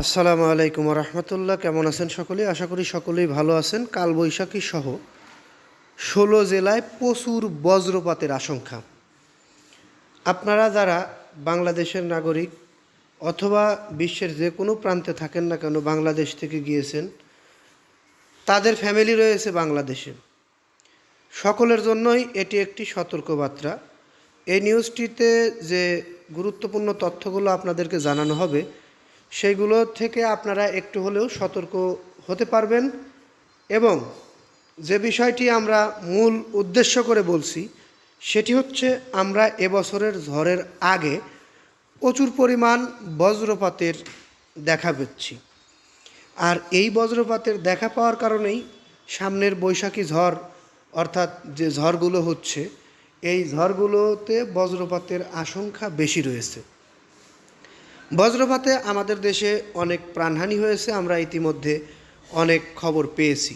আসসালামু আলাইকুম রহমতুল্লাহ কেমন আছেন সকলেই আশা করি সকলেই ভালো আছেন। কালবৈশাখী সহ ষোলো জেলায় প্রচুর বজ্রপাতের আশঙ্কা। আপনারা যারা বাংলাদেশের নাগরিক অথবা বিশ্বের যে কোনো প্রান্তে থাকেন না কেন বাংলাদেশ থেকে গিয়েছেন, তাদের ফ্যামিলি রয়েছে বাংলাদেশে। সকলের জন্যই এটি একটি সতর্কবার্তা। এই নিউজটিতে যে গুরুত্বপূর্ণ তথ্যগুলো আপনাদেরকে জানানো হবে সেইগুলো থেকে আপনারা একটু হলেও সতর্ক হতে পারবেন এবং যে বিষয়টি আমরা মূল উদ্দেশ্য করে বলছি, সেটি হচ্ছে আমরা এবছরের ঝড়ের আগে প্রচুর পরিমাণ বজ্রপাতের দেখা পেচ্ছি আর এই বজ্রপাতের দেখা পাওয়ার কারণেই সামনের বৈশাখী ঝড়, অর্থাৎ যে ঝড়গুলো হচ্ছে, এই ঝড়গুলোতে বজ্রপাতের আশঙ্কা বেশি রয়েছে। বজ্রপাতে আমাদের দেশে অনেক প্রাণহানি হয়েছে, আমরা ইতিমধ্যে অনেক খবর পেয়েছি।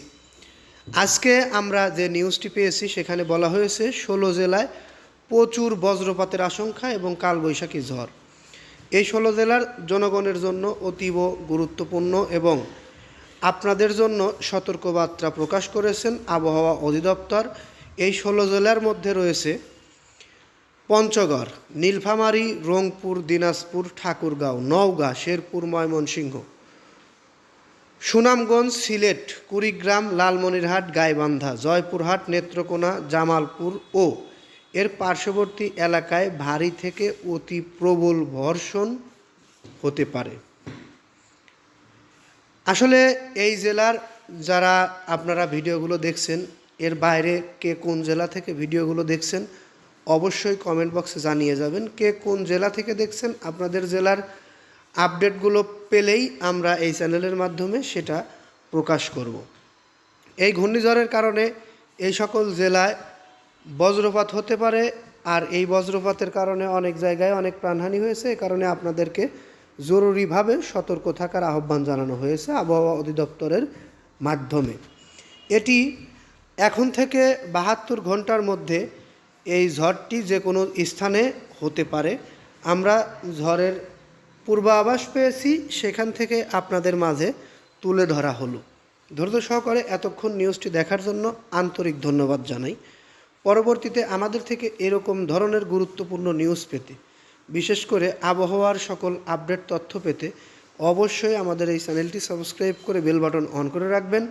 আজকে আমরা যে নিউজটি পেয়েছি, সেখানে বলা হয়েছে, ষোলো জেলায় প্রচুর বজ্রপাতের আশঙ্কা এবং কালবৈশাখী ঝড়। এই ষোলো জেলার জনগণের জন্য অতীব গুরুত্বপূর্ণ এবং আপনাদের জন্য সতর্কবার্তা প্রকাশ করেছেন আবহাওয়া অধিদপ্তর। এই ষোলো জেলার মধ্যে রয়েছে পঞ্চগড়, নীলফামারী, রংপুর, দিনাজপুর, ঠাকুরগাঁও, নওগাঁ, শেরপুর, ময়মনসিংহ। সুনামগঞ্জ, সিলেট, কুড়িগ্রাম, লালমনিরহাট, গাইবান্ধা, জয়পুরহাট, নেত্রকোনা, জামালপুর ও এর পার্শ্ববর্তী এলাকায় ভারী থেকে অতি প্রবল বর্ষণ হতে পারে। আসলে এই জেলার যারা আপনারা ভিডিওগুলো দেখছেন, এর বাইরে কে কোন জেলা থেকে ভিডিওগুলো দেখছেন অবশ্যই কমেন্ট বক্সে জানিয়ে যাবেন কে কোন জেলা থেকে দেখছেন। আপনাদের জেলার আপডেটগুলো পেলেই আমরা এই চ্যানেলের মাধ্যমে সেটা প্রকাশ করব। এই ঘূর্ণিঝড়ের কারণে এই সকল জেলায় বজ্রপাত হতে পারে আর এই বজ্রপাতের কারণে অনেক জায়গায় অনেক প্রাণহানি হয়েছে। এ কারণে আপনাদেরকে জরুরিভাবে সতর্ক থাকার আহ্বান জানানো হয়েছে আবহাওয়া অধিদপ্তরের মাধ্যমে। এটি এখন থেকে বাহাত্তর ঘণ্টার মধ্যে এই ঝড়টি যে কোনো স্থানে হতে পারে। আমরা ঝড়ের পূর্বাভাস পেয়েছি, সেখান থেকে আপনাদের মাঝে তুলে ধরা হলো। ধৈর্য সহকারে এতক্ষণ নিউজটি দেখার জন্য আন্তরিক ধন্যবাদ জানাই। পরবর্তীতে আমাদের থেকে এরকম ধরনের গুরুত্বপূর্ণ নিউজ পেতে, বিশেষ করে আবহাওয়ার সকল আপডেট তথ্য পেতে, অবশ্যই আমাদের এই চ্যানেলটি সাবস্ক্রাইব করে বেল বাটন অন করে রাখবেন।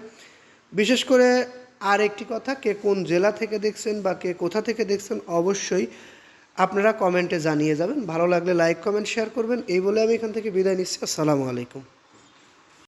বিশেষ করে আর একটি কথা, কে কোন জেলা থেকে দেখছেন বা কে কোথা থেকে দেখছেন অবশ্যই আপনারা কমেন্টে জানিয়ে যাবেন। ভালো লাগলে লাইক, কমেন্ট, শেয়ার করবেন। এই বলে আমি এখান থেকে বিদায় নিচ্ছি। আসসালামু আলাইকুম।